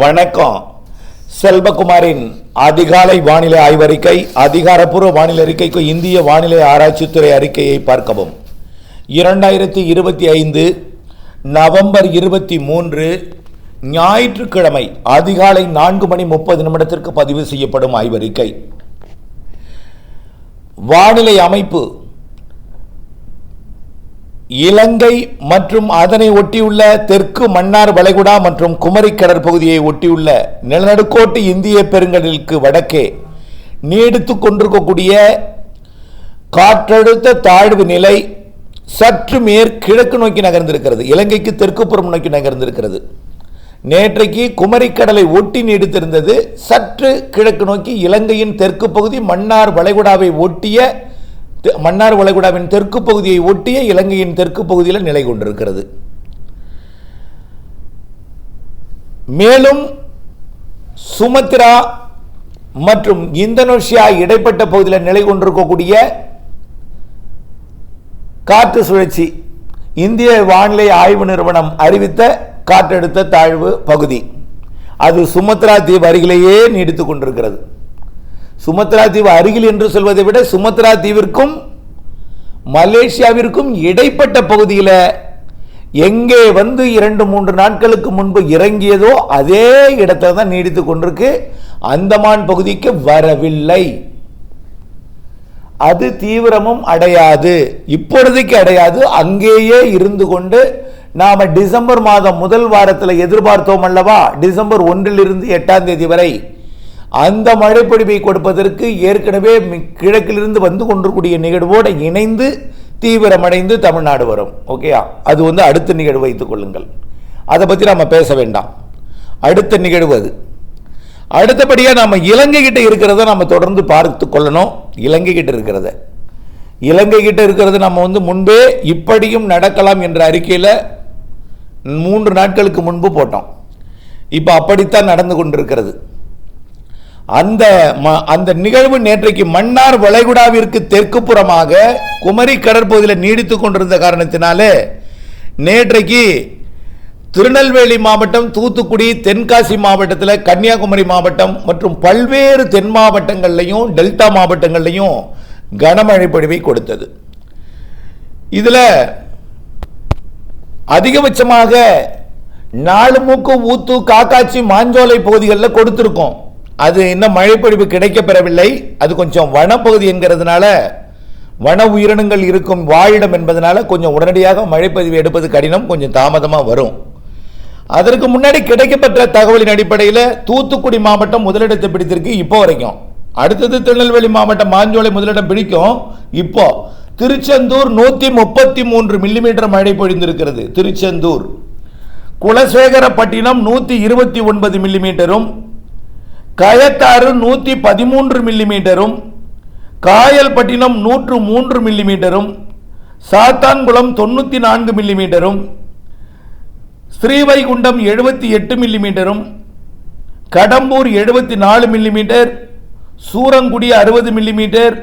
வணக்கம். செல்வகுமாரின் அதிகாலை வானிலை ஆய்வறிக்கை அதிகாரப்பூர்வ வானிலை அறிக்கைக்கு இந்திய வானிலை ஆராய்ச்சித்துறை அறிக்கையை பார்க்கவும். இரண்டாயிரத்தி இருபத்தி ஐந்து நவம்பர் இருபத்தி மூன்று ஞாயிற்றுக்கிழமை அதிகாலை நான்கு மணி முப்பது நிமிடத்திற்கு பதிவு செய்யப்படும் ஆய்வறிக்கை. வானிலை அமைப்பு இலங்கை மற்றும் அதனை ஒட்டியுள்ள தெற்கு மன்னார் வளைகுடா மற்றும் குமரி கடற்பகுதியை ஒட்டியுள்ள நிலநடுக்கோட்டு இந்திய பெருங்கடலுக்கு வடக்கே நீடித்து கொண்டிருக்கக்கூடிய காற்றழுத்த தாழ்வு நிலை சற்று மேற்கிழக்கு நோக்கி நகர்ந்திருக்கிறது. இலங்கைக்கு தெற்குப்புறம் நோக்கி நகர்ந்திருக்கிறது. நேற்றைக்கு குமரிக்கடலை ஒட்டி நீடித்திருந்தது. சற்று கிழக்கு நோக்கி இலங்கையின் தெற்கு பகுதி மன்னார் வளைகுடாவை ஒட்டிய மன்னார் வளைகுடாவின் தெற்கு பகுதியை ஒட்டிய இலங்கையின் தெற்கு பகுதியில் நிலை கொண்டிருக்கிறது. மேலும் சுமத்ரா மற்றும் இந்தோனேஷியா இடைப்பட்ட பகுதியில் நிலை கொண்டிருக்கக்கூடிய காற்று சுழற்சி இந்திய வானிலை ஆய்வு நிறுவனம் அறிவித்த காற்றழுத்த தாழ்வு பகுதி. அது சுமத்ரா தீவு அருகிலேயே நீடித்துக் கொண்டிருக்கிறது. சுமத்ரா தீவு அருகில் என்று சொல்வதை விட சுமத்ரா தீவிற்கும் மலேசியாவிற்கும் இடைப்பட்ட பகுதியில் எங்கே வந்து இரண்டு மூன்று நாட்களுக்கு முன்பு இறங்கியதோ அதே இடத்துல தான் நீடித்து கொண்டிருக்கு. அந்தமான் பகுதிக்கு வரவில்லை. அது தீவிரமும் அடையாது. இப்பொழுதைக்கு அடையாது. அங்கேயே இருந்து கொண்டு நாம் டிசம்பர் மாதம் முதல் வாரத்தில் எதிர்பார்த்தோம் அல்லவா? டிசம்பர் ஒன்றிலிருந்து எட்டாம் தேதி வரை. அந்த மழைப்பொழிவை கொடுப்பதற்கு ஏற்கனவே கிழக்கிலிருந்து வந்து கொண்டிருக்கூடிய நிகழ்வோடு இணைந்து தீவிரமடைந்து தமிழ்நாடு வரும். ஓகேயா அது வந்து அடுத்த நிகழ்வு வைத்துக் கொள்ளுங்கள். அதை பற்றி நம்ம பேச வேண்டாம். அடுத்த நிகழ்வு அது. அடுத்தபடியாக நம்ம இலங்கை கிட்ட இருக்கிறத நம்ம தொடர்ந்து பார்த்து கொள்ளணும். இலங்கை கிட்ட இருக்கிறத. இலங்கை கிட்ட இருக்கிறது நம்ம வந்து முன்பே இப்படியும் நடக்கலாம் என்ற அறிக்கையில் மூன்று நாட்களுக்கு முன்பு போட்டோம். இப்போ அப்படித்தான் நடந்து கொண்டிருக்கிறது. அந்த ம- அந்த நிகழ்வு நேற்றைக்கு மன்னார் வளைகுடாவிற்கு தெற்கு புறமாக குமரி கடற்பகுதியில் நீடித்துக் கொண்டிருந்த காரணத்தினாலே நேற்றைக்கு திருநெல்வேலி மாவட்டம் தூத்துக்குடி தென்காசி மாவட்டத்தில் கன்னியாகுமரி மாவட்டம் மற்றும் பல்வேறு தென் மாவட்டங்கள்லையும் டெல்டா மாவட்டங்கள்லையும் கனமழை பொழிவை கொடுத்தது. இதில் அதிகபட்சமாக நாலு மூக்கு ஊத்து காக்காச்சி மாஞ்சோலை பகுதிகளில் கொடுத்துருக்கோம். அது இன்னும் மழைப்பொழிவு கிடைக்கப்பெறவில்லை. அது கொஞ்சம் வனப்பகுதி என்கிறதுனால வன உயிரினங்கள் இருக்கும் வாழிடம் என்பதனால கொஞ்சம் உடனடியாக மழைப்பதிவு எடுப்பது கடினம் கொஞ்சம் தாமதமாக வரும். அதற்கு முன்னாடி கிடைக்கப்பெற்ற தகவலின் அடிப்படையில் தூத்துக்குடி மாவட்டம் முதலிடத்தை பிடித்திருக்கு இப்போ வரைக்கும். அடுத்தது திருநெல்வேலி மாவட்டம் மாஞ்சோலை முதலிடம் பிடிக்கும் இப்போ. திருச்செந்தூர் நூற்றி முப்பத்தி மூன்று மில்லிமீட்டர் மழை பொழிந்திருக்கிறது திருச்செந்தூர். குலசேகரப்பட்டினம் நூற்றி இருபத்தி ஒன்பது மில்லிமீட்டரும் கயத்தாறு நூற்றி பதிமூன்று மில்லிமீட்டரும் காயல்பட்டினம் நூற்று மூன்று மில்லிமீட்டரும் சாத்தான்குளம் தொண்ணூற்றி நான்கு மில்லிமீட்டரும் ஸ்ரீவைகுண்டம் எழுபத்தி எட்டு மில்லிமீட்டரும் கடம்பூர் எழுபத்தி நாலு மில்லிமீட்டர் சூரங்குடி அறுபது மில்லிமீட்டர்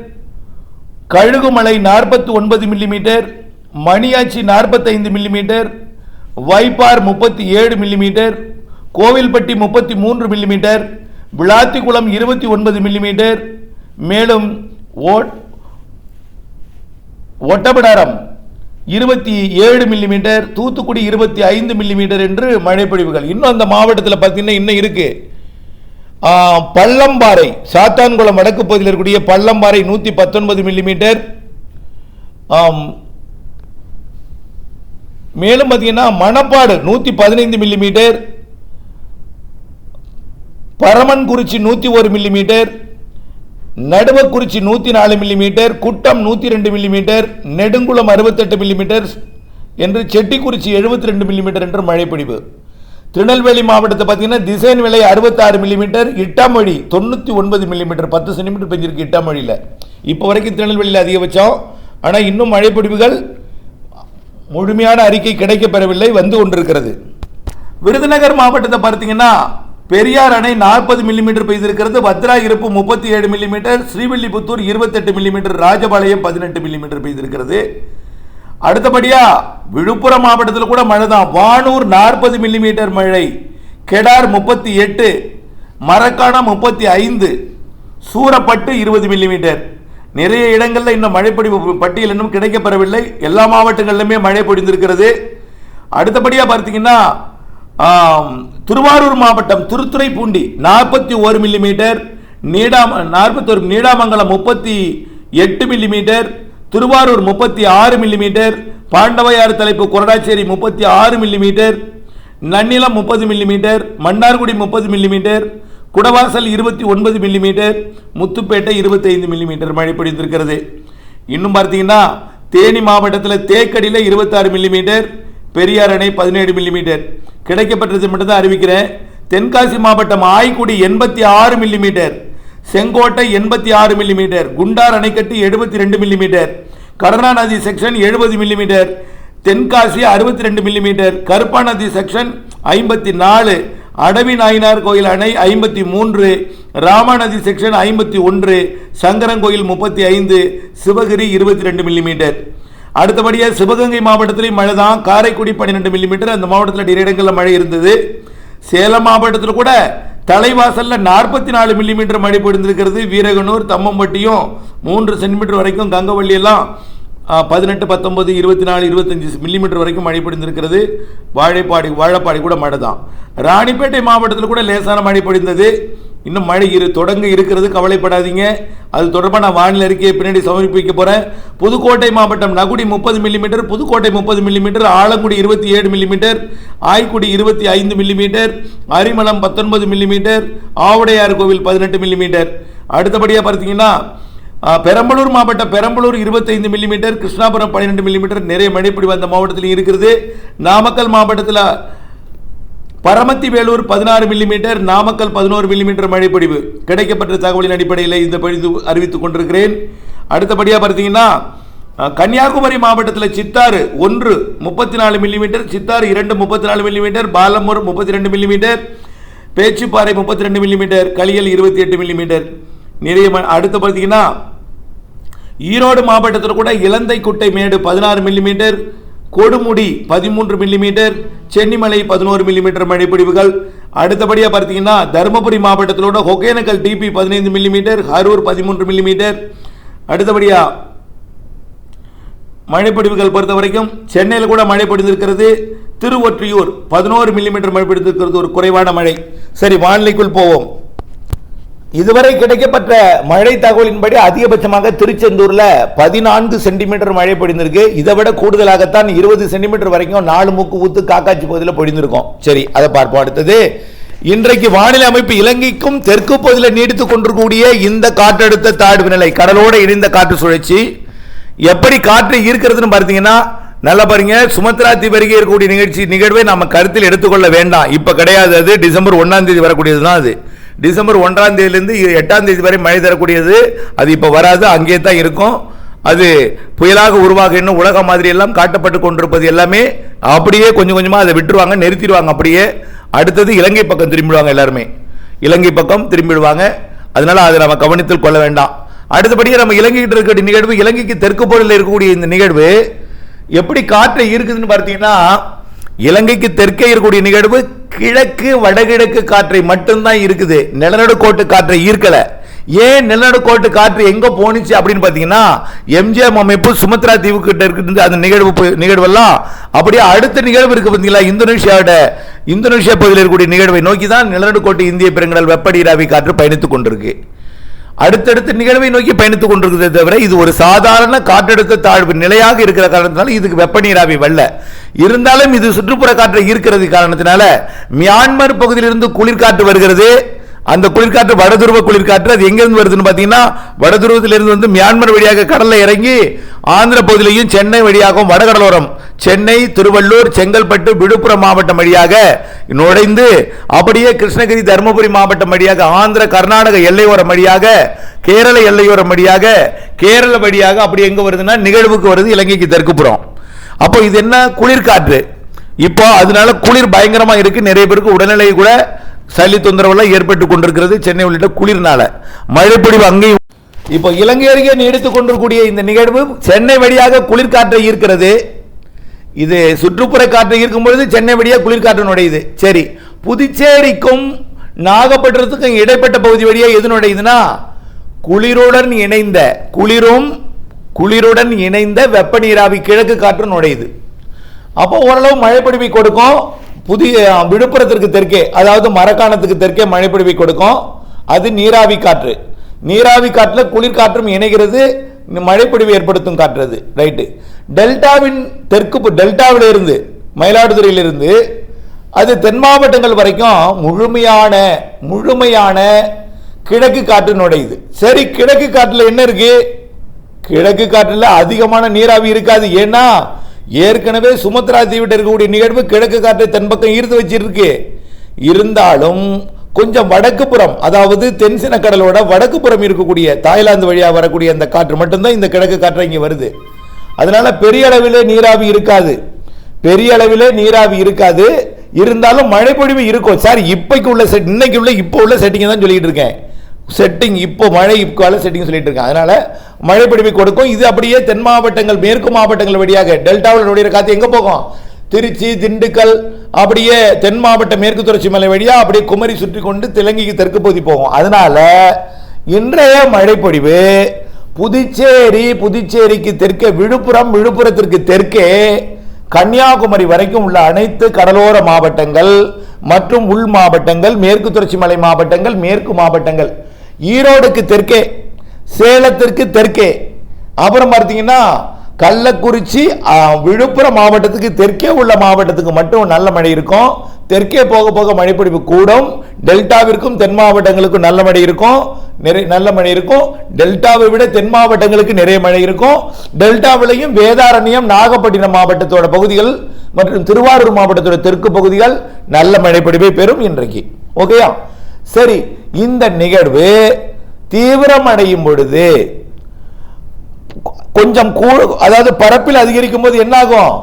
கழுகுமலை நாற்பத்தி ஒன்பது மில்லிமீட்டர் மணியாச்சி நாற்பத்தைந்து மில்லிமீட்டர் வைப்பார் முப்பத்தி ஏழு மில்லிமீட்டர் கோவில்பட்டி முப்பத்தி மூன்று மில்லிமீட்டர் விளாத்திக்குளம் இருபத்தி ஒன்பது மில்லிமீட்டர் மேலும் ஒட்டபிடாரம் இருபத்தி ஏழு மில்லிமீட்டர் தூத்துக்குடி இருபத்தி ஐந்து மில்லிமீட்டர் என்று மழைப்பொழிவுகள். இன்னும் அந்த மாவட்டத்தில் பார்த்தீங்கன்னா இன்னும் இருக்கு. பள்ளம்பாறை சாத்தான்குளம் வடக்கு பகுதியில் இருக்கக்கூடிய பள்ளம்பாறை நூற்றி பத்தொன்பது மில்லிமீட்டர். மேலும் பார்த்தீங்கன்னா மணப்பாடு நூற்றி பதினைந்து மில்லிமீட்டர். பரமன்குறிச்சி நூற்றி ஒரு மில்லிமீட்டர் நடுவக்குறிச்சி நூற்றி நாலு மில்லிமீட்டர் குட்டம் நூற்றி ரெண்டு மில்லிமீட்டர் நெடுங்குளம் அறுபத்தெட்டு மில்லிமீட்டர் என்று செட்டிக்குறிச்சி எழுபத்தி ரெண்டு மில்லிமீட்டர் என்று மழைப்பிடிப்பு திருநெல்வேலி மாவட்டத்தை பார்த்தீங்கன்னா திசைன் விலை அறுபத்தாறு மில்லிமீட்டர் இட்டாமொழி தொண்ணூற்றி ஒன்பது மில்லிமீட்டர் பத்து சென்டிமீட்டர் பெஞ்சிருக்கு இட்டாமொழியில். இப்போ வரைக்கும் திருநெல்வேலியில் அதிகபட்சம். ஆனால் இன்னும் மழைப்பிடிவுகள் முழுமையான அறிக்கை கிடைக்கப்பெறவில்லை வந்து கொண்டிருக்கிறது. விருதுநகர் மாவட்டத்தை பார்த்தீங்கன்னா பெரியார் அணை நாற்பது மில்லிமீட்டர் பெய்திருக்கிறது பத்ரா இருப்பு முப்பத்தி ஏழு மில்லிமீட்டர் ஸ்ரீவில்லிபுத்தூர் இருபத்தெட்டு மில்லிமீட்டர் ராஜபாளையம் பதினெட்டு மில்லிமீட்டர் பெய்திருக்கிறது. அடுத்தபடியா விழுப்புரம் மாவட்டத்தில் கூட மழை தான் வானூர் நாற்பது மில்லிமீட்டர் மழை கெடார் முப்பத்தி எட்டு மரக்காணா முப்பத்தி ஐந்து சூரப்பட்டு இருபது மில்லிமீட்டர் நிறைய இடங்களில் இன்னும் மழைப்பொடி பட்டியல் இன்னும் கிடைக்கப்பெறவில்லை. எல்லா மாவட்டங்களிலுமே மழை பொழிந்திருக்கிறது. அடுத்தபடியாக பார்த்தீங்கன்னா திருவாரூர் மாவட்டம் திருத்துறைப்பூண்டி நாற்பத்தி ஒரு மில்லிமீட்டர் நீடாம நாற்பத்தொரு நீடாமங்கலம் முப்பத்தி எட்டு மில்லிமீட்டர் திருவாரூர் முப்பத்தி ஆறு மில்லிமீட்டர் பாண்டவையாறு தலைப்பு கொரடாச்சேரி முப்பத்தி ஆறு மில்லிமீட்டர் நன்னிலம் முப்பது மில்லிமீட்டர் மன்னார்குடி முப்பது மில்லிமீட்டர் குடவாசல் இருபத்தி ஒன்பது மில்லிமீட்டர் முத்துப்பேட்டை இருபத்தைந்து மில்லிமீட்டர் மழை பொழிந்திருக்கிறது. இன்னும் பார்த்தீங்கன்னா தேனி மாவட்டத்தில் தேக்கடியில் இருபத்தாறு மில்லிமீட்டர் பெரியார் அணை பதினேழு மில்லிமீட்டர் கிடைக்கப்பட்டது மட்டும்தான் அறிவிக்கிறேன். தென்காசி மாவட்டம் ஆய்க்குடி எண்பத்தி ஆறு மில்லிமீட்டர் செங்கோட்டை எண்பத்தி ஆறு மில்லிமீட்டர் குண்டார் அணைக்கட்டு எழுபத்தி ரெண்டு மில்லிமீட்டர் கருணாநதி செக்ஷன் எழுபது மில்லிமீட்டர் தென்காசி அறுபத்தி ரெண்டு மில்லிமீட்டர் கருப்பாநதி செக்ஷன் ஐம்பத்தி நாலு. அடவி நாயனார் கோயில் அணை ஐம்பத்தி மூன்று. ராமாநதி செக்ஷன் ஐம்பத்தி ஒன்று. சங்கரங்கோயில் முப்பத்தி ஐந்து. சிவகிரி இருபத்தி ரெண்டு மில்லிமீட்டர் அடுத்தபடியாக சிவகங்கை மாவட்டத்திலையும் மழை தான் காரைக்குடி பன்னிரெண்டு மில்லிமீட்டர் அந்த மாவட்டத்தில் நிறைய இடங்களில் மழை இருந்தது. சேலம் மாவட்டத்தில் கூட தலைவாசலில் நாற்பத்தி நாலு மில்லிமீட்டர் மழை பொழிந்திருக்கிறது. வீரகனூர் தம்மம்பட்டியும் மூன்று சென்டிமீட்டர் வரைக்கும் கங்கவள்ளியெல்லாம் பதினெட்டு பத்தொம்பது இருபத்தி நாலு இருபத்தஞ்சி மில்லிமீட்டர் வரைக்கும் மழை பொழிந்திருக்கிறது. வாழைப்பாடி வாழைப்பாடி கூட மழை தான் ராணிப்பேட்டை மாவட்டத்தில் கூட லேசான மழை பொழிந்தது. இன்னும் மழை இரு தொடங்க இருக்கிறது கவலைப்படாதீங்க. அது தொடர்பாக நான் வானிலை அறிக்கையை பின்னாடி சமர்ப்பிக்க போகிறேன் புதுக்கோட்டை மாவட்டம் நகுடி முப்பது மில்லிமீட்டர் புதுக்கோட்டை முப்பது மில்லிமீட்டர் ஆலங்குடி இருபத்தி ஏழு மில்லிமீட்டர் ஆய்க்குடி இருபத்தி ஐந்து மில்லிமீட்டர் அரிமளம் பத்தொன்பது மில்லிமீட்டர் ஆவுடையார் கோவில் பதினெட்டு மில்லிமீட்டர் அடுத்தபடியாக பார்த்தீங்கன்னா பெரம்பலூர் மாவட்டம் பெரம்பலூர் இருபத்தைந்து மில்லிமீட்டர் கிருஷ்ணாபுரம் பன்னிரெண்டு மில்லிமீட்டர் நிறைய மழைப்பொழிவு அந்த மாவட்டத்தில் இருக்கிறது. நாமக்கல் மாவட்டத்தில் பரமத்தி வேலூர் பதினாறு மில்லிமீட்டர் நாமக்கல் பதினோரு மில்லிமீட்டர் மழைப்பொழிவு கிடைக்கப்பட்ட தகவலின் அடிப்படையில் இந்த பொழுது அறிவித்துக் கொண்டிருக்கிறேன். அடுத்தபடியாக பார்த்தீங்கன்னா கன்னியாகுமரி மாவட்டத்தில் சித்தாறு ஒன்று முப்பத்தி நாலு மில்லிமீட்டர் சித்தாறு இரண்டு முப்பத்தி நாலு மில்லிமீட்டர் பாலமூர் முப்பத்தி ரெண்டு மில்லிமீட்டர் பேச்சுப்பாறை முப்பத்தி ரெண்டு மில்லிமீட்டர் களியல் இருபத்தி எட்டு மில்லிமீட்டர் நிறைய அடுத்து பார்த்தீங்கன்னா ஈரோடு மாவட்டத்தில் கூட இலந்தை குட்டை மேடு பதினாறு மில்லிமீட்டர் கொடுமுடி பதிமூன்று மில்லிமீட்டர் சென்னிமலை பதினோரு மில்லிமீட்டர் மழைப்பொழிவுகள். அடுத்தபடியாக பார்த்தீங்கன்னா தருமபுரி மாவட்டத்திலோட ஒகேனக்கல் டிபி பதினைந்து மில்லிமீட்டர் கரூர் பதிமூன்று மில்லிமீட்டர் அடுத்தபடியாக மழைப்பொழிவுகள் பொறுத்த வரைக்கும் சென்னையில் கூட மழை பொழிந்திருக்கிறது. திருவொற்றியூர் பதினோரு மில்லிமீட்டர் மழை பொழிந்திருக்கிறது ஒரு குறைவான மழை. சரி வானிலைக்குள் போவோம். இதுவரை கிடைக்கப்பட்ட மழை தகவலின்படி அதிகபட்சமாக திருச்செந்தூர்ல பதினான்கு சென்டிமீட்டர் மழை பொழிந்திருக்கு. இதை விட கூடுதலாகத்தான் இருபது சென்டிமீட்டர் வரைக்கும் நாலு மூக்கு ஊத்து காக்காட்சி பகுதியில் பொழிந்திருக்கும். சரி அதை பார்ப்போம் அடுத்தது. இன்றைக்கு வானிலை அமைப்பு இலங்கைக்கும் தெற்கு பகுதியில் நீடித்துக் கொண்டிருக்கக்கூடிய இந்த காற்றழுத்த தாழ்வு நிலை கடலோடு இணைந்த காற்று சுழற்சி. எப்படி காற்று ஈர்க்கிறதுன்னு பார்த்தீங்கன்னா நல்லா பாருங்க சுமத்ரா தீவு இருக்கக்கூடிய நிகழ்ச்சி நிகழ்வை நம்ம கருத்தில் எடுத்துக்கொள்ள வேண்டாம். இப்போ கிடையாது அது. டிசம்பர் ஒன்னாம் தேதி வரக்கூடியது தான் அது. டிசம்பர் ஒன்றாம் தேதியிலேருந்து எட்டாம் தேதி வரை மழை தரக்கூடியது. அது இப்போ வராது அங்கே தான் இருக்கும். அது புயலாக உருவாக இன்னும் உலக மாதிரி எல்லாம் காட்டப்பட்டு கொண்டிருப்பது எல்லாமே அப்படியே கொஞ்சம் கொஞ்சமாக அதை விட்டுருவாங்க நிறுத்திடுவாங்க அப்படியே. அடுத்தது இலங்கை பக்கம் திரும்பிடுவாங்க எல்லாருமே. இலங்கை பக்கம் திரும்பிடுவாங்க. அதனால் அதை நம்ம கவனித்தில் கொள்ள வேண்டாம். அடுத்தபடியே நம்ம இலங்கைக்கிட்ட இருக்கக்கூடிய நிகழ்வு இலங்கைக்கு தெற்கு பொருளில் இருக்கக்கூடிய இந்த நிகழ்வு எப்படி காற்றை இருக்குதுன்னு பார்த்தீங்கன்னா இலங்கைக்கு தெற்கே இருக்கக்கூடிய நிகழ்வு கிழக்கு வடகிழக்கு காற்றை மட்டும்தான் இருக்குது. நிலநடுக்கோட்டு காற்றை ஈர்க்கல ஏன் நிலநடுக்கோட்டு காற்று எங்க போணுச்சு அப்படின்னு பாத்தீங்கன்னா எம்ஜிஎம் அமைப்பு சுமத்ரா தீவு கிட்ட இருக்கிறது அந்த நிகழ்வு நிகழ்வெல்லாம். அப்படியே அடுத்த நிகழ்வு இருக்கு பாத்தீங்களா இந்தோனேஷியாவோட இந்தோனேஷியா பகுதியில் இருக்கக்கூடிய நிகழ்வை நோக்கி தான் நிலநடுக்கோட்டு இந்திய பெருங்கடல் வெப்படீராவி காற்று பயணித்துக் கொண்டிருக்கு. அடுத்தடுத்த நிகழ்வை நோக்கி பயணித்துக் கொண்டிருக்கிறதே தவிர இது ஒரு சாதாரண காற்றழுத்த தாழ்வு நிலையாக இருக்கிற காரணத்தினால இதுக்கு வெப்ப நீராவி வரல. இருந்தாலும் இது சுற்றுப்புற காற்றை ஈர்க்கிறது காரணத்தினால மியான்மர் பகுதியிலிருந்து குளிர்காற்று வருகிறது. அந்த குளிர்காற்று வடதுருவ குளிர்காற்று அது எங்கேருந்து வருதுன்னு பார்த்தீங்கன்னா வடதுருவத்திலிருந்து வந்து மியான்மர் வழியாக கடலில் இறங்கி ஆந்திர பகுதியிலையும் சென்னை வழியாகவும் வடகடலோரம் சென்னை திருவள்ளூர் செங்கல்பட்டு விழுப்புரம் மாவட்டம் வழியாக நுழைந்து அப்படியே கிருஷ்ணகிரி தருமபுரி மாவட்டம் வழியாக ஆந்திர கர்நாடக எல்லையோரம் வழியாக கேரள எல்லையோரம் வழியாக கேரள வழியாக அப்படி எங்கே வருதுன்னா நிகழ்வுக்கு வருது இலங்கைக்கு தெற்குப்புறம் அப்போ இது என்ன? குளிர்காற்று. இப்போ அதனால குளிர் பயங்கரமாக இருக்குது நிறைய பேருக்கு உடல்நிலை கூட சளி தொந்தரவுலாம் ஏற்பட்டு கொண்டிருக்கிறது சென்னை உள்ளிட்ட குளிர்னால. மழைப்பொழிவு அங்கேயும். இப்போ இலங்கை அருகே நீடித்துக் கொண்டிருக்கூடிய இந்த நிகழ்வு சென்னை வழியாக குளிர்காற்றை ஈர்க்கிறது. இது சுற்றுப்புற காற்று ஈர்க்கும் பொழுது சென்னை வழியாக குளிர்காற்று நுழையுது. சரி புதுச்சேரிக்கும் நாகப்பட்டினத்துக்கும் இடைப்பட்ட பகுதி வழியாக எது நுழையுதுன்னா குளிருடன் இணைந்த குளிரும் குளிருடன் இணைந்த வெப்ப நீராவி கிழக்கு காற்று நுழையுது. அப்போ ஓரளவு மழைப்பொழிவை கொடுக்கும். புதிய விழுப்புரத்திற்கு தெற்கே அதாவது மரக்காணத்துக்கு தெற்கே மழைப்பிடிவை கொடுக்கும். அது நீராவி காற்று. நீராவி காற்றில் குளிர்காற்றும் இணைகிறது மழைப்பொழிவு ஏற்படுத்தும் காற்று அது. ரைட்டு டெல்டாவின் தெற்கு டெல்டாவிலிருந்து இருந்து மயிலாடுதுறையிலிருந்து அது தென் மாவட்டங்கள் வரைக்கும் முழுமையான முழுமையான கிழக்கு காற்று நுழையுது. சரி கிழக்கு காற்றில் என்ன இருக்கு? கிழக்கு காற்றில் அதிகமான நீராவி இருக்காது. ஏன்னா ஏற்கனவே சுமத்ரா தீவிட்ட இருக்கக்கூடிய நிகழ்வு கிழக்கு காற்றை தென்பக்கம் ஈர்த்து வச்சிருக்கு. இருந்தாலும் கொஞ்சம் வடக்கு புறம் அதாவது தென்சின கடலோட வடக்கு புறம் இருக்கக்கூடிய தாய்லாந்து வழியாக வரக்கூடிய அந்த காற்று மட்டும்தான் இந்த கிழக்கு காற்று இங்கே வருது. அதனால பெரிய அளவிலே நீராவி இருக்காது. பெரிய அளவிலே நீராவி இருக்காது. இருந்தாலும் மழைப்பொழிவு இருக்கும். சார் இப்பைக்கு உள்ள செட் இன்னைக்கு உள்ள இப்போ உள்ள செட்டிங்க தான் சொல்லிட்டு இருக்கேன். செட்டிங் இப்போ மழை கால செட்டிங் சொல்லிட்டு இருக்கேன் அதனால மழைப்பொழிவை கொடுக்கும். இது அப்படியே தென் மாவட்டங்கள் மேற்கு மாவட்டங்கள் வழியாக டெல்டாவில் நுழையிற காத்து எங்க போகும்? திருச்சி திண்டுக்கல் அப்படியே தென் மாவட்ட மேற்கு தொடர்ச்சி மலை வழியாக அப்படியே குமரி சுற்றி கொண்டு தெலுங்குக்கு தெற்கு பகுதி போகும். அதனால இன்றைய மழைப்பொழிவு புதுச்சேரி புதுச்சேரிக்கு தெற்கே விழுப்புரம் விழுப்புரத்திற்கு தெற்கே கன்னியாகுமரி வரைக்கும் உள்ள அனைத்து கடலோர மாவட்டங்கள் மற்றும் உள் மாவட்டங்கள் மேற்கு தொடர்ச்சி மலை மாவட்டங்கள் மேற்கு மாவட்டங்கள் ஈரோடுக்கு தெற்கே சேலத்திற்கு தெற்கே. அப்புறம் பார்த்தீங்கன்னா கள்ளக்குறிச்சி விழுப்புரம் மாவட்டத்துக்கு தெற்கே உள்ள மாவட்டத்துக்கு மட்டும் நல்ல மழை இருக்கும். தெற்கே போக போக மழைப்பிடிப்பு கூடும். டெல்டாவிற்கும் தென் மாவட்டங்களுக்கும் நல்ல மழை இருக்கும். நிறைய நல்ல மழை இருக்கும். டெல்டாவை விட தென் மாவட்டங்களுக்கு நிறைய மழை இருக்கும். டெல்டாவிலையும் வேதாரண்யம் நாகப்பட்டினம் மாவட்டத்தோட பகுதிகள் மற்றும் திருவாரூர் மாவட்டத்தோட தெற்கு பகுதிகள் நல்ல மழைப்பிடிப்பை பெறும் இன்றைக்கு. ஓகேயா? சரி இந்த நிகழ்வு தீவிரமடையும் பொழுது கொஞ்சம் அதாவது பரப்பில் அதிகரிக்கும் போது என்னாகும்?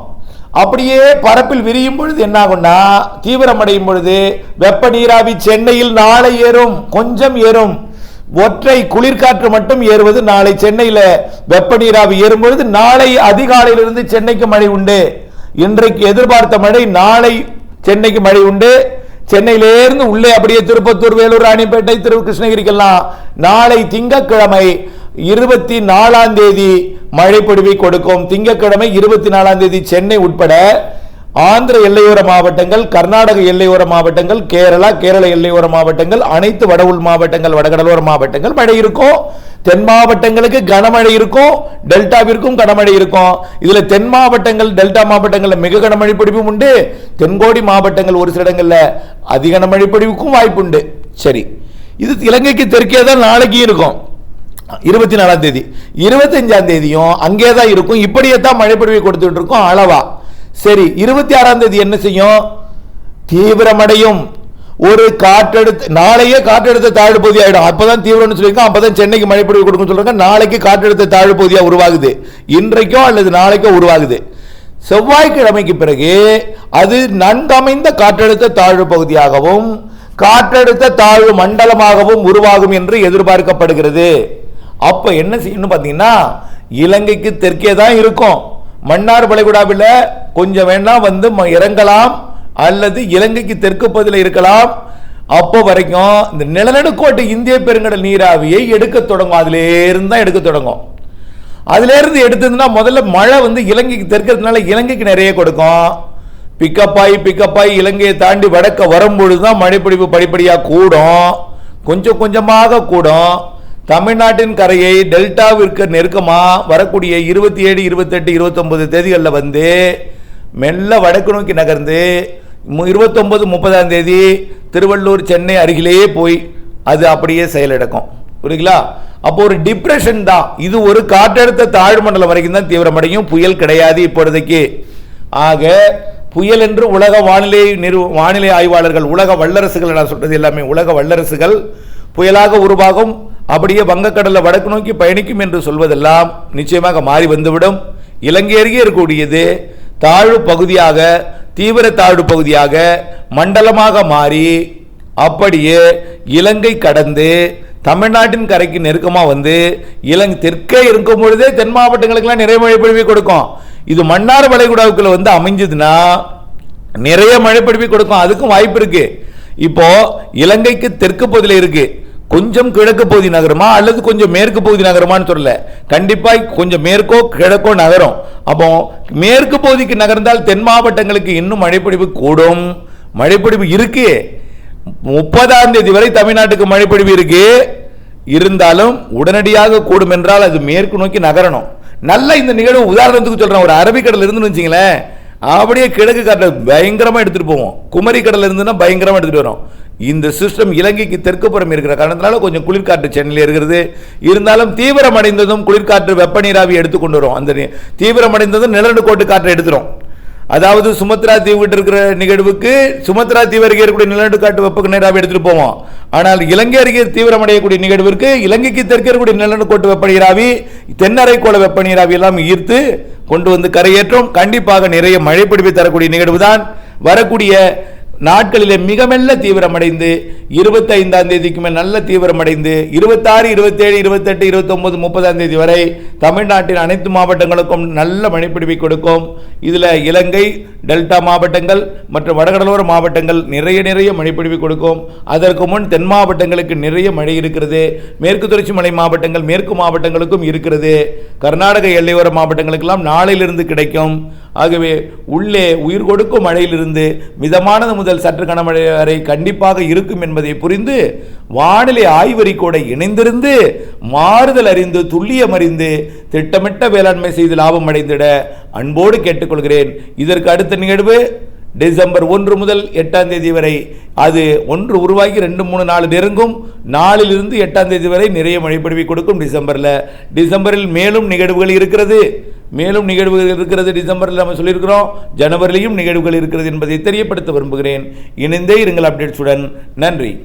அப்படியே பரப்பில் விரியும் பொழுது என்னாகும்னா தீவிரமடையும் பொழுது வெப்ப நீராவி சென்னையில் நாளை ஏறும் கொஞ்சம் ஏறும். ஒற்றை குளிர்காற்று மட்டும் ஏறுவது நாளை சென்னையில் வெப்ப நீராவி ஏறும் பொழுது நாளை அதிகாலையிலிருந்து சென்னைக்கு மழை உண்டு. இன்றைக்கு எதிர்பார்த்த மழை நாளை சென்னைக்கு மழை உண்டு. சென்னையிலேருந்து உள்ளே அப்படியே திருப்பத்தூர் வேலூர் ராணிப்பேட்டை திரு கிருஷ்ணகிரிக்கெல்லாம் நாளை திங்கக்கிழமை இருபத்தி நாலாம் தேதி மழை கொடுக்கும். திங்கட்கிழமை இருபத்தி நாலாம் தேதி சென்னை உட்பட ஆந்திர எல்லையோர மாவட்டங்கள் கர்நாடக எல்லையோர மாவட்டங்கள் கேரளா கேரள எல்லையோர மாவட்டங்கள் அனைத்து வட மாவட்டங்கள் வடகடலோர மாவட்டங்கள் மழை இருக்கும். தென் மாவட்டங்களுக்கு கனமழை இருக்கும் டெல்டாவிற்கும் கனமழை இருக்கும். இதுல தென் மாவட்டங்கள் டெல்டா மாவட்டங்கள்ல மிக கனமழை பொழிவும் உண்டு. தென்கோடி மாவட்டங்கள் ஒரு சில இடங்கள்ல அதிக கனமழை பொழிவுக்கும் வாய்ப்பு உண்டு. சரி. இது இலங்கைக்கு தெற்கே தான் நாளைக்கு இருக்கும். இருபத்தி நாலாம் தேதி. இருபத்தஞ்சாம் தேதியும் அங்கே தான் இருக்கும். இப்படியே தான் மழை கொடுத்துட்டு இருக்கும் அளவா. சரி இருபத்தி ஆறாம் தேதி என்ன செய்யும்? தீவிரமடையும். ஒரு காற்றெடுத்து நாளையே காற்றெடுத்த தாழ்வு பகுதி ஆகிடும் அப்பதான் தீவிரம்னு சொல்லியிருக்கோம் அப்பதான் சென்னைக்கு மழை கொடுக்குன்னு கொடுக்கும் சொல்றாங்க. நாளைக்கு காற்றெடுத்த தாழ்வு பகுதியாக உருவாகுது. இன்றைக்கோ அல்லது நாளைக்கோ உருவாகுது. செவ்வாய்க்கிழமைக்கு பிறகு அது நன்கமைந்த காற்றழுத்த தாழ்வு பகுதியாகவும் காற்றழுத்த தாழ்வு மண்டலமாகவும் உருவாகும் என்று எதிர்பார்க்கப்படுகிறது. அப்ப என்ன செய்யணும் பார்த்தீங்கன்னா இலங்கைக்கு தெற்கே தான் இருக்கும். மன்னார் வளைகுடாவில் கொஞ்சம் வேணா வந்து ம- இறங்கலாம். அல்லது இலங்கைக்கு தெற்கு பகுதியில் இருக்கலாம். அப்போ வரைக்கும் இந்த நிலநடுக்கோட்டு இந்திய பெருங்கடல் நீராவியை எடுக்க தொடங்கும். அதுலேருந்து தான் எடுக்க தொடங்கும். அதுலேருந்து எடுத்ததுன்னா முதல்ல மழை வந்து இலங்கைக்கு தெற்கிறதுனால இலங்கைக்கு நிறைய கொடுக்கும். பிக்கப் ஆகி பிக்கப் ஆகி இலங்கையை தாண்டி வடக்க வரும்பொழுது தான் மழைப்பிடிப்பு படிப்படியாக கூடும். கொஞ்சம் கொஞ்சமாக கூடும். தமிழ்நாட்டின் கரையை டெல்டாவிற்கு நெருக்கமாக வரக்கூடிய இருபத்தி ஏழு இருபத்தெட்டு இருபத்தொம்பது தேதிகளில் வந்து மெல்ல வடக்கு நோக்கி நகர்ந்து இருபத்தொம்பது முப்பதாம் தேதி திருவள்ளூர் சென்னை அருகிலேயே போய் அது அப்படியே செயலிடக்கும் புரியுங்களா அப்போ ஒரு டிப்ரெஷன் தான். இது ஒரு காற்றழுத்த தாழ்வு மண்டலம் வரைக்கும் தான் தீவிரமடையும். புயல் கிடையாது இப்பொழுதைக்கு. ஆக புயல் என்று உலக வானிலை நிறு வானிலை ஆய்வாளர்கள் உலக வல்லரசுகள் நான் சொல்றது எல்லாமே உலக வல்லரசுகள் புயலாக உருவாகும். அப்படியே வங்கக்கடலில் வடக்கு நோக்கி பயணிக்கும் என்று சொல்வதெல்லாம் நிச்சயமாக மாறி வந்துவிடும். இலங்கை அருகே இருக்கக்கூடியது தாழ்வு பகுதியாக தீவிர தாழ்வு பகுதியாக மண்டலமாக மாறி அப்படியே இலங்கை கடந்து தமிழ்நாட்டின் கரைக்கு நெருக்கமாக வந்து இலங்கை தெற்கே இருக்கும் பொழுதே தென் மாவட்டங்களுக்கெல்லாம் நிறைய மழை பொழிவை கொடுக்கும். இது மன்னார் வளைகுடாவுக்குள்ள வந்து அமைஞ்சதுன்னா நிறைய மழை பொழிவை கொடுக்கும். அதுக்கும் வாய்ப்பு இருக்குது இப்போ இலங்கைக்கு தெற்கு பகுதியில் இருக்குது கொஞ்சம் கிழக்கு பகுதி நகரமா அல்லது கொஞ்சம் மேற்கு பகுதி நகரமான்னு சொல்லல. கண்டிப்பாக கொஞ்சம் மேற்கோ கிழக்கோ நகரும். அப்போ மேற்கு பகுதிக்கு நகர்ந்தால் தென் மாவட்டங்களுக்கு இன்னும் மழைப்பொழிவு கூடும். மழைப்பொழிவு இருக்கு. முப்பதாம் தேதி வரை தமிழ்நாட்டுக்கு மழைப்பொழிவு இருக்கு. இருந்தாலும் உடனடியாக கூடும் என்றால் அது மேற்கு நோக்கி நகரணும். நல்ல இந்த நிகழ்வு உதாரணத்துக்கு சொல்றேன். ஒரு அரபிக்கடல் இருந்துன்னு வச்சுங்களேன். அப்படியே கிழக்கு கடல் பயங்கரமாக எடுத்துகிட்டு போவோம். குமரி கடலில் இருந்துன்னா பயங்கரமாக எடுத்துகிட்டு வரும். இந்த சிஸ்டம் இலங்கைக்கு தெற்குப்புறம் இருக்கிற காரணத்தினால கொஞ்சம் குளிர்காற்று சென்னையில் இருக்கிறது இருந்தாலும் தீவிரமடைந்ததும் குளிர்காற்று வெப்ப நீராவி எடுத்துக்கொண்டு வரும். அந்த தீவிரமடைந்ததும் நிலநடு கோட்டு காற்றை எடுத்துரும். அதாவது சுமத்ரா தீவுகிட்ட இருக்கிற நிகழ்வுக்கு சுமத்ரா தீவு அருகே இருக்கக்கூடிய நிலநடுக்காட்டு வெப்ப நீராவி எடுத்துகிட்டு போவோம். ஆனால் இலங்கை அருகே தீவிரமடையக்கூடிய நிகழ்விற்கு இலங்கைக்கு தெற்கே இருக்கக்கூடிய நிலநடுக்கோட்டு வெப்ப நீராவி தென்னரைக்கோள வெப்ப நீராவி எல்லாம் ஈர்த்து கொண்டு வந்து கரையேற்றும். கண்டிப்பாக நிறைய மழை பிடிப்பை தரக்கூடிய நிகழ்வுதான். வரக்கூடிய நாட்களிலே மிக மெல்ல தீவிரமடைந்து இருபத்தைந்தாம் தேதிக்கு மேல் நல்ல தீவிரமடைந்து இருபத்தாறு இருபத்தேழு இருபத்தெட்டு இருபத்தொம்பது முப்பதாம் தேதி வரை தமிழ்நாட்டின் அனைத்து மாவட்டங்களுக்கும் நல்ல மழைப்பிடிவை கொடுக்கும். இதில் இலங்கை டெல்டா மாவட்டங்கள் மற்றும் வடகடலோர மாவட்டங்கள் நிறைய நிறைய மழைப்பிடிவை கொடுக்கும். அதற்கு முன் தென் மாவட்டங்களுக்கு நிறைய மழை இருக்கிறது. மேற்கு தொடர்ச்சி மலை மாவட்டங்கள் மேற்கு மாவட்டங்களுக்கும் இருக்கிறது. கர்நாடக எல்லையோர மாவட்டங்களுக்கெல்லாம் நாளையிலிருந்து கிடைக்கும். ஆகவே உள்ளே உயிர் கொடுக்கும் மழையிலிருந்து மிதமானது முதல் சற்று கனமழை வரை கண்டிப்பாக இருக்கும் என்பதை புரிந்து வானிலை ஆய்வறிக்கோட இணைந்திருந்து மாறுதல் அறிந்து துல்லியம் அறிந்து திட்டமிட்ட வேளாண்மை செய்து லாபம் அடைந்திட அன்போடு கேட்டுக்கொள்கிறேன். இதற்கு அடுத்த நிகழ்வு டிசம்பர் ஒன்று முதல் எட்டாம் தேதி வரை அது ஒன்று உருவாகி ரெண்டு மூணு நாலு நெருங்கும். நாலிலிருந்து எட்டாம் தேதி வரை நிறைய மழைப்பொழிவை கொடுக்கும் டிசம்பரில். டிசம்பரில் மேலும் நிகழ்வுகள் இருக்கிறது. மேலும் நிகழ்வுகள் இருக்கிறது டிசம்பரில் நம்ம சொல்லியிருக்கிறோம். ஜனவரிலையும் நிகழ்வுகள் இருக்கிறது என்பதை தெரியப்படுத்த விரும்புகிறேன். இணைந்தே இருங்கள் அப்டேட்ஸுடன் நன்றி.